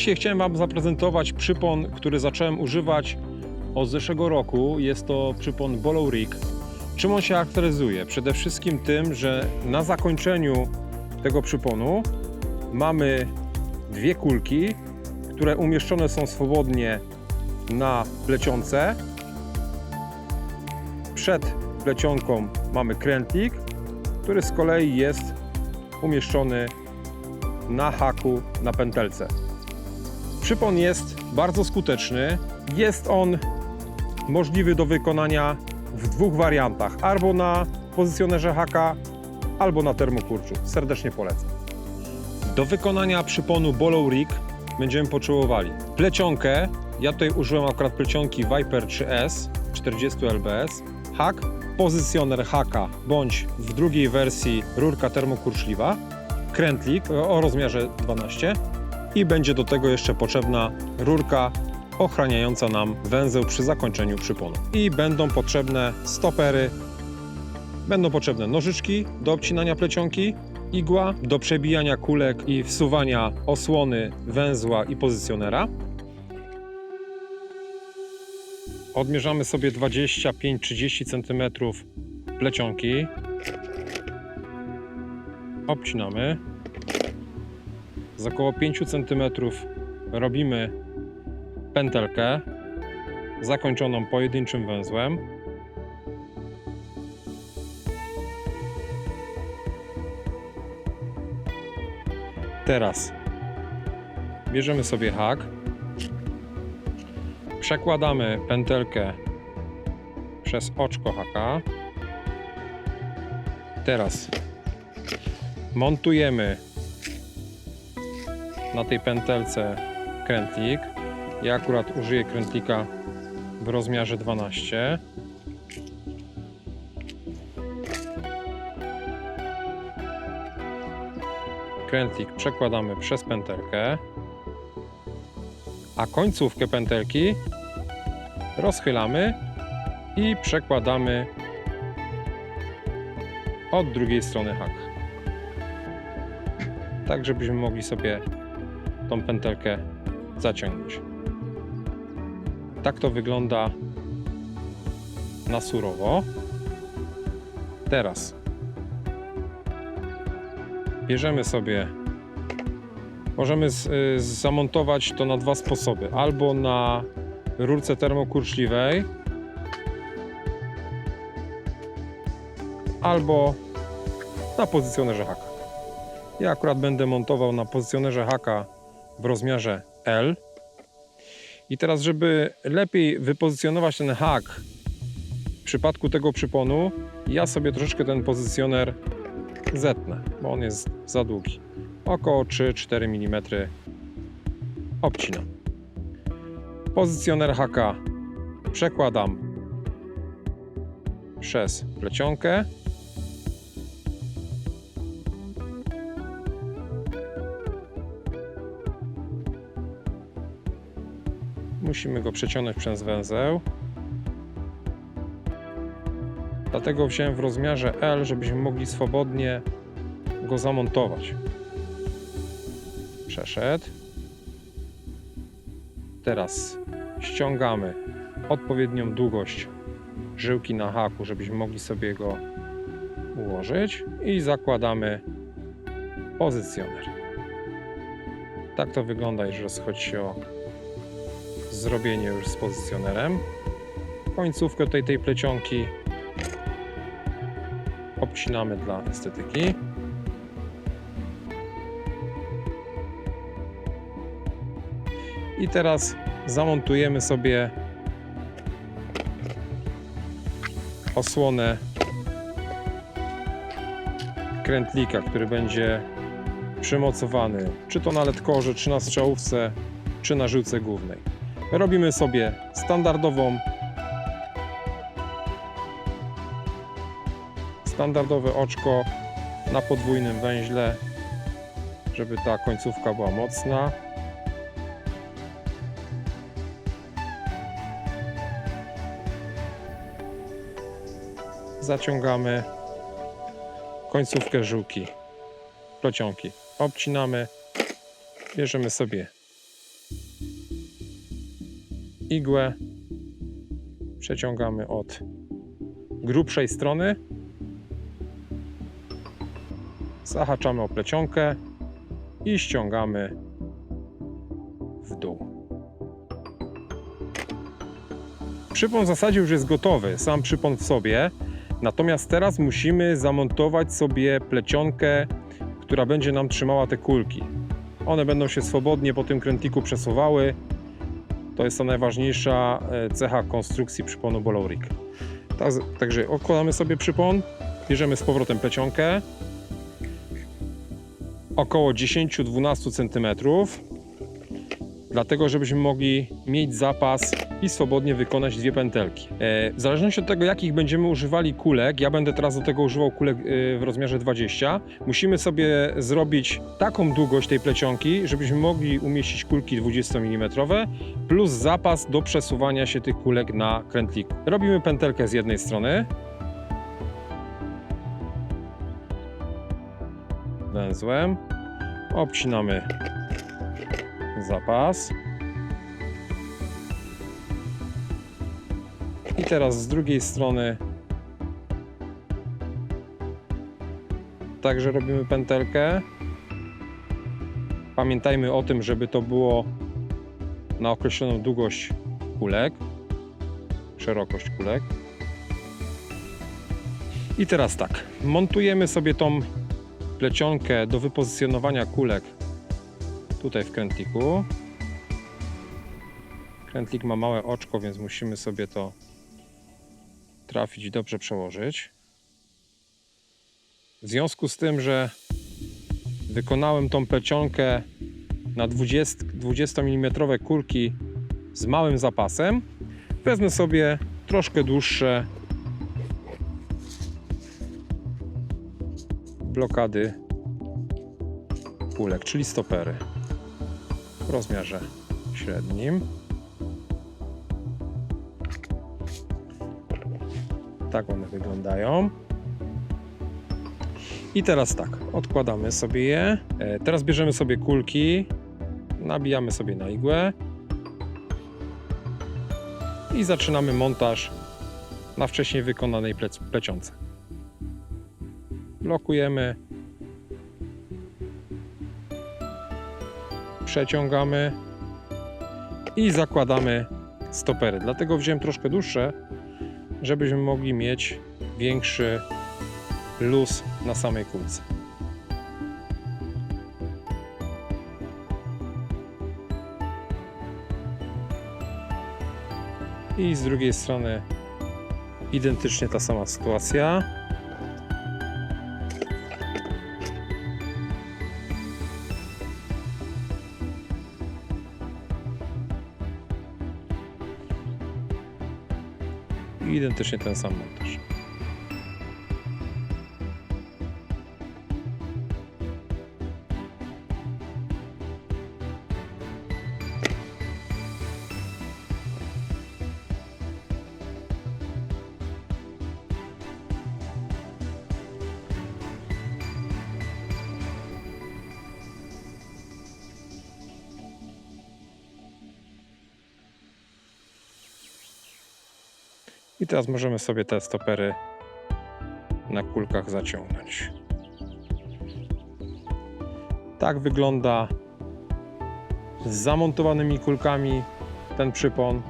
Dzisiaj chciałem Wam zaprezentować przypon, który zacząłem używać od zeszłego roku. Jest to przypon Bollow Rig. Czym on się charakteryzuje? Przede wszystkim tym, że na zakończeniu tego przyponu mamy dwie kulki, które umieszczone są swobodnie na plecionce. Przed plecionką mamy krętlik, który z kolei jest umieszczony na haku na pętelce. Przypon jest bardzo skuteczny. Jest on możliwy do wykonania w dwóch wariantach: albo na pozycjonerze haka, albo na termokurczu. Serdecznie polecam. Do wykonania przyponu Bollow Rig będziemy potrzebowali plecionkę. Ja tutaj użyłem akurat plecionki Viper 3S 40 lbs, hak, pozycjoner haka bądź w drugiej wersji rurka termokurczliwa, krętlik o rozmiarze 12 i będzie do tego jeszcze potrzebna rurka ochraniająca nam węzeł przy zakończeniu przyponu. I będą potrzebne stopery, będą potrzebne nożyczki do obcinania plecionki, igła do przebijania kulek i wsuwania osłony węzła i pozycjonera. Odmierzamy sobie 25-30 cm plecionki. Obcinamy. Z około 5 cm robimy pętelkę zakończoną pojedynczym węzłem. Teraz bierzemy sobie hak, przekładamy pętelkę przez oczko haka. Teraz montujemy na tej pętelce krętlik. Ja akurat użyję krętlika w rozmiarze 12. Krętlik przekładamy przez pętelkę, a końcówkę pętelki rozchylamy i przekładamy od drugiej strony haka. Tak, żebyśmy mogli sobie tą pętelkę zaciągnąć. Tak to wygląda na surowo. Teraz bierzemy sobie, możemy z, y, zamontować to na dwa sposoby. Albo na rurce termokurczliwej, albo na pozycjonerze haka. Ja akurat będę montował na pozycjonerze haka w rozmiarze L. I teraz, żeby lepiej wypozycjonować ten hak w przypadku tego przyponu, ja sobie troszeczkę ten pozycjoner zetnę, bo on jest za długi. Około 3-4 mm obcinam. Pozycjoner haka przekładam przez plecionkę. Musimy go przeciągnąć przez węzeł. Dlatego wziąłem w rozmiarze L, żebyśmy mogli swobodnie go zamontować. Przeszedł. Teraz ściągamy odpowiednią długość żyłki na haku, żebyśmy mogli sobie go ułożyć i zakładamy pozycjoner. Tak to wygląda, jeżeli chodzi o zrobienie już z pozycjonerem. Końcówkę tej, tej plecionki obcinamy dla estetyki. I teraz zamontujemy sobie osłonę krętlika, który będzie przymocowany czy to na ledkorze, czy na strzałówce, czy na żyłce głównej. Robimy sobie standardową standardowe oczko na podwójnym węźle, żeby ta końcówka była mocna. Zaciągamy końcówkę żyłki, plecionki. Obcinamy, bierzemy sobie igłę przeciągamy od grubszej strony. Zahaczamy o plecionkę i ściągamy w dół. Przypon w zasadzie już jest gotowy, sam przypon w sobie. Natomiast teraz musimy zamontować sobie plecionkę, która będzie nam trzymała te kulki. One będą się swobodnie po tym krętliku przesuwały. To jest ta najważniejsza e, cecha konstrukcji przyponu. Tak- Także odkładamy sobie przypon, bierzemy z powrotem plecionkę. Około 10-12 cm. Dlatego, żebyśmy mogli mieć zapas i swobodnie wykonać dwie pętelki. E, W zależności od tego, jakich będziemy używali kulek, ja będę teraz do tego używał kulek e, w rozmiarze 20, musimy sobie zrobić taką długość tej plecionki, żebyśmy mogli umieścić kulki 20 mm plus zapas do przesuwania się tych kulek na krętliku. Robimy pętelkę z jednej strony. Węzłem. Obcinamy zapas. I teraz z drugiej strony także robimy pętelkę. Pamiętajmy o tym, żeby to było na określoną długość kulek, szerokość kulek. I teraz tak, montujemy sobie tą plecionkę do wypozycjonowania kulek tutaj w krętliku. Krętlik ma małe oczko, więc musimy sobie to trafić i dobrze przełożyć. W związku z tym, że wykonałem tą plecionkę na 20, 20 mm kulki z małym zapasem, wezmę sobie troszkę dłuższe blokady kulek, czyli stopery w rozmiarze średnim. Tak one wyglądają. I teraz tak, odkładamy sobie je. E, Teraz bierzemy sobie kulki, nabijamy sobie na igłę i zaczynamy montaż na wcześniej wykonanej plec-. Blokujemy, przeciągamy i zakładamy stopery. Dlatego wziąłem troszkę dłuższe, żebyśmy mogli mieć większy luz na samej kulce. I z drugiej strony identycznie ta sama sytuacja. I identycznie ten sam montaż. I teraz możemy sobie te stopery na kulkach zaciągnąć. Tak wygląda z zamontowanymi kulkami ten przypon.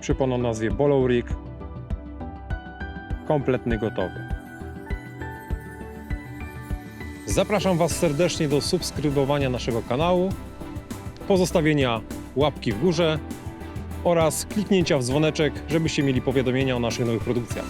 Przypon o nazwie Bollow Rig. Kompletny gotowy. Zapraszam Was serdecznie do subskrybowania naszego kanału, pozostawienia łapki w górze oraz kliknięcia w dzwoneczek, żebyście mieli powiadomienia o naszych nowych produkcjach.